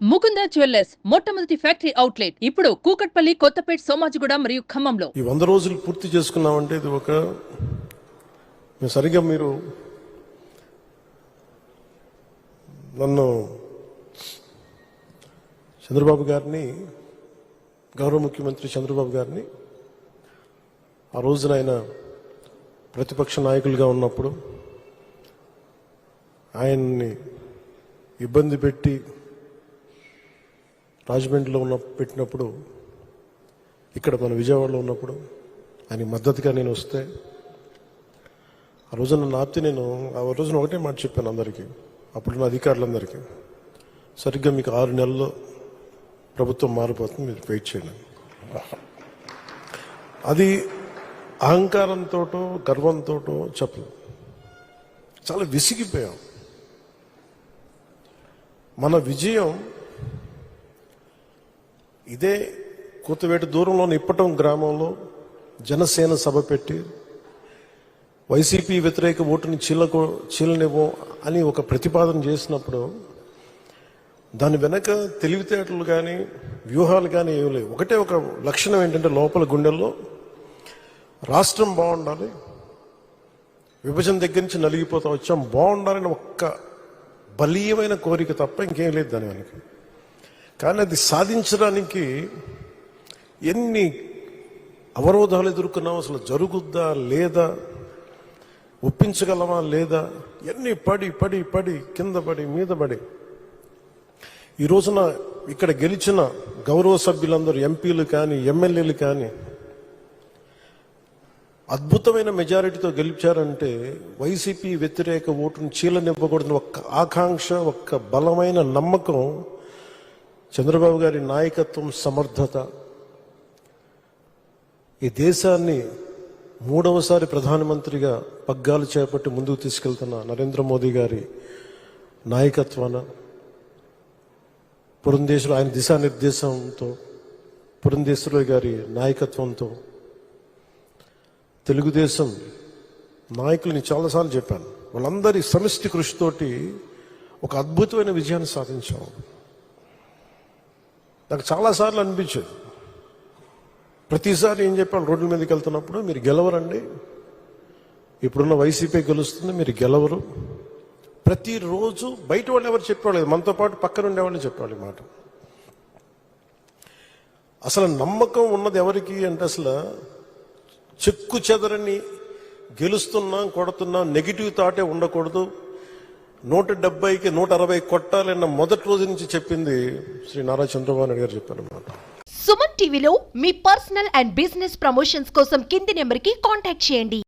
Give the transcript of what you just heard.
Mukunda jewellers మొట్టమొదటి factory outlet. ఇప్పుడు కూకట్పల్లి కొత్తపేట సోమాజిగూడ మరియు ఖమ్మంలో. ఈ వంద రోజులు పూర్తి చేసుకున్నామంటే ఇది ఒక సరిగా సరిగ్గా మీరు నన్ను చంద్రబాబు గారిని గౌరవ ముఖ్యమంత్రి చంద్రబాబు గారిని ఆ రోజున ఆయన ప్రతిపక్ష నాయకులుగా ఉన్నప్పుడు ఆయన్ని ఇబ్బంది పెట్టి రాజమండ్రిలో ఉన్న పెట్టినప్పుడు ఇక్కడ మన విజయవాడలో ఉన్నప్పుడు ఆయన మద్దతుగా నేను వస్తే ఆ రోజు నన్ను ఆపితే నేను ఆ రోజున ఒకటే మాట చెప్పాను అందరికీ అప్పుడున్న అధికారులందరికీ. సరిగ్గా మీకు ఆరు నెలల్లో ప్రభుత్వం మారిపోతుంది మీరు వెయిట్ చేయండి. అది అహంకారంతోటో గర్వంతోటో చెప్పలేదు చాలా విసిగిపోయాం. మన విజయం ఇదే కూతవేట దూరంలోని ఇప్పటం గ్రామంలో జనసేన సభ పెట్టి వైసీపీ వ్యతిరేక ఓటుని చీలకు చీలనివ్వం అని ఒక ప్రతిపాదన చేసినప్పుడు దాని వెనక తెలివితేటలు కానీ వ్యూహాలు కానీ ఏమి లేవు. ఒకటే ఒక లక్షణం ఏంటంటే లోపల గుండెల్లో రాష్ట్రం బాగుండాలి విభజన దగ్గర నుంచి నలిగిపోతా వచ్చాం బాగుండాలని ఒక్క బలీయమైన కోరిక తప్ప ఇంకేం లేదు దాని వెనక. కానీ అది సాధించడానికి ఎన్ని అవరోధాలు ఎదుర్కొన్నాం అసలు జరుగుద్దా లేదా? ఒప్పించగలమా లేదా? ఎన్ని పడి పడి పడి కింద పడి మీద పడి. ఈ రోజున ఇక్కడ గెలిచిన గౌరవ సభ్యులందరూ ఎంపీలు కానీ ఎమ్మెల్యేలు కానీ అద్భుతమైన మెజారిటీతో గెలిచారంటే వైసీపీ వ్యతిరేక ఓటును చీలనివ్వకూడదని ఒక్క ఆకాంక్ష ఒక్క బలమైన నమ్మకం చంద్రబాబు గారి నాయకత్వం సమర్థత. ఈ దేశాన్ని మూడవసారి ప్రధానమంత్రిగా పగ్గాలు చేపట్టి ముందుకు తీసుకెళ్తున్న నరేంద్ర మోదీ గారి నాయకత్వాన పురంధేశ్వరు ఆయన దిశానిర్దేశంతో పురంధేశ్వరులు గారి నాయకత్వంతో తెలుగుదేశం నాయకులని చాలాసార్లు చెప్పాను. వాళ్ళందరి సమిష్టి కృషితోటి ఒక అద్భుతమైన విజయాన్ని సాధించాం. నాకు చాలాసార్లు అనిపించేది. ప్రతిసారి ఏం చెప్పాను రోడ్ల మీదకి వెళ్తున్నప్పుడు మీరు గెలవరండి. ఇప్పుడున్న వైసీపీ గెలుస్తుంది మీరు గెలవరు. ప్రతిరోజు బయట వాళ్ళు ఎవరు చెప్పేవాళ్ళు? మనతో పాటు పక్కన ఉండేవాళ్ళు చెప్పేవాళ్ళు మాట. అసలు నమ్మకం ఉన్నది ఎవరికి అంటే అసలు చెక్కు చెదరని గెలుస్తున్నాం కొడుతున్నాం నెగిటివ్ థాటే ఉండకూడదు. నూట డెబ్బైకి నూట అరవై కొట్టాలన్న మొదటి రోజు నుంచి చెప్పింది శ్రీ నారా చంద్రబాబు నాయుడు గారు చెప్పారు సుమన్ టీవీలో మీ పర్సనల్ అండ్ బిజినెస్ ప్రమోషన్స్ కోసం కింది నెంబర్కి కాంటాక్ట్ చేయండి.